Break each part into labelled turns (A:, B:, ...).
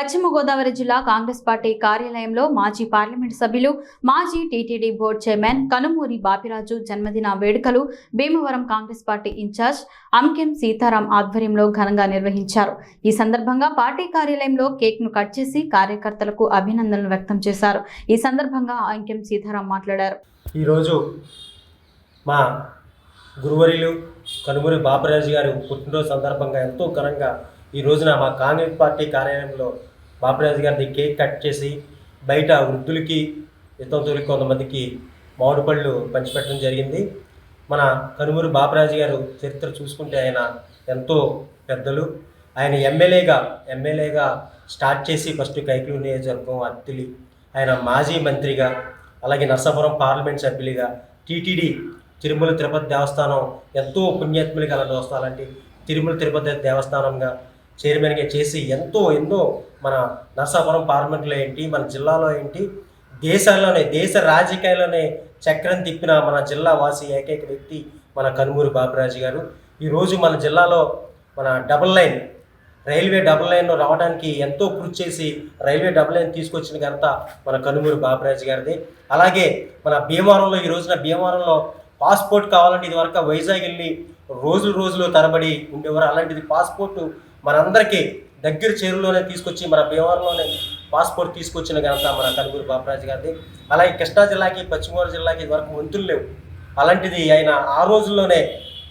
A: పశ్చిమ గోదావరి జిల్లా కాంగ్రెస్ పార్టీ కార్యాలయంలో మాజీ పార్లమెంట్ సభ్యులు మాజీ TTD board chairman Kanumuri Bapiraju జన్మదిన వేడుకలు భీమవరం కాంగ్రెస్ పార్టీ ఇన్ఛార్జ్ అంకెం సీతారాం ఆధ్వర్యంలో ఘనంగా నిర్వహించారు. ఈ సందర్భంగా పార్టీ కార్యాలయంలో కేక్ను కట్ చేసి కార్యకర్తలకు అభినందనలు వ్యక్తం చేశారు. ఈ సందర్భంగా అంకెం సీతారాం మాట్లాడారు.
B: ఈరోజు మా గురువరిలు కనుమూరి బాపరాజు గారు పుట్టినరోజు సందర్భంగా ఎంతో ఘనంగా ఈ రోజున మా కాంగ్రెస్ పార్టీ కార్యాలయంలో బాపరాజు గారిని కేక్ కట్ చేసి బయట వృద్ధులకి వితంతువులకి కొంతమందికి మామిడి పళ్ళు పంచిపెట్టడం జరిగింది. మన కనుమూరు బాపరాజు గారు చరిత్ర చూసుకుంటే ఆయన ఎంతో పెద్దలు. ఆయన ఎమ్మెల్యేగా ఎమ్మెల్యేగా స్టార్ట్ చేసి ఫస్ట్ కైకులు నియోజకవర్గం అత్తిలి ఆయన మాజీ మంత్రిగా అలాగే నర్సాపురం పార్లమెంట్ సభ్యులుగా టీటీడీ తిరుమల తిరుపతి దేవస్థానం ఎంతో పుణ్యాత్ములు గల దేవస్థానం తిరుమల తిరుపతి దేవస్థానంగా చైర్మన్గా చేసి ఎంతో ఎన్నో మన నర్సాపురం పార్లమెంట్లో ఏంటి మన జిల్లాలో ఏంటి దేశాల్లోనే దేశ రాజకీయాల్లోనే చక్రం తిప్పిన మన జిల్లా వాసి ఏకైక వ్యక్తి మన కనుమూరి బాబురాజు గారు. ఈరోజు మన జిల్లాలో మన double line railway double line రావడానికి ఎంతో కృషి చేసి రైల్వే డబుల్ లైన్ తీసుకొచ్చిన ఘనత మన కనుమూరి బాబురాజు గారిది. అలాగే మన భీమవరంలో ఈ రోజున భీమవరంలో పాస్పోర్ట్ కావాలంటే ఇది వరకు వైజాగ్ వెళ్ళి రోజులు రోజులు తరబడి ఉండేవారు. అలాంటిది పాస్పోర్ట్ మనందరికీ దగ్గర చేరులోనే తీసుకొచ్చి మన భీమవరంలోనే పాస్పోర్ట్ తీసుకొచ్చిన ఘనత మన కలుగురు బాపరాజు గారిది. అలాగే కృష్ణా జిల్లాకి పశ్చిమ గోదావరి జిల్లాకి వరకు వంతులు లేవు. అలాంటిది ఆయన ఆ రోజుల్లోనే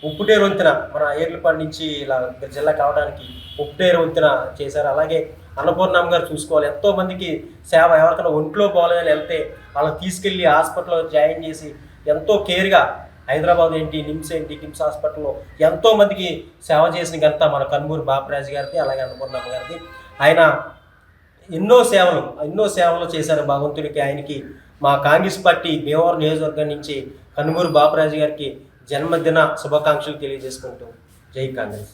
B: ఉప్పుటేరు వంతెన మన ఏర్లపాడు నుంచి ఇలా జిల్లా కావడానికి ఉప్పుటేరు వంతెన చేశారు. అలాగే అన్నపూర్ణమ్మ గారు చూసుకోవాలి. ఎంతో మందికి సేవ ఎవరికైనా ఒంట్లో బాగాలేదని వెళ్తే వాళ్ళని తీసుకెళ్ళి హాస్పిటల్లో జాయిన్ చేసి ఎంతో కేర్గా హైదరాబాద్ ఏంటి నిమ్స్ ఏంటి కిమ్స్ హాస్పిటల్లో ఎంతో మందికి సేవ చేసిన ఘనత మన కన్మూరు బాపరాజు గారిది అలాగే అన్నపూర్ణమ్మ గారిది. ఆయన ఎన్నో సేవలు ఎన్నో సేవలు చేశారు భగవంతుడికి ఆయనకి. మా కాంగ్రెస్ పార్టీ భీమవరం నియోజకవర్గం నుంచి కన్మూరు బాపరాజు గారికి జన్మదిన శుభాకాంక్షలు తెలియజేసుకుంటూ జై కాంగ్రెస్.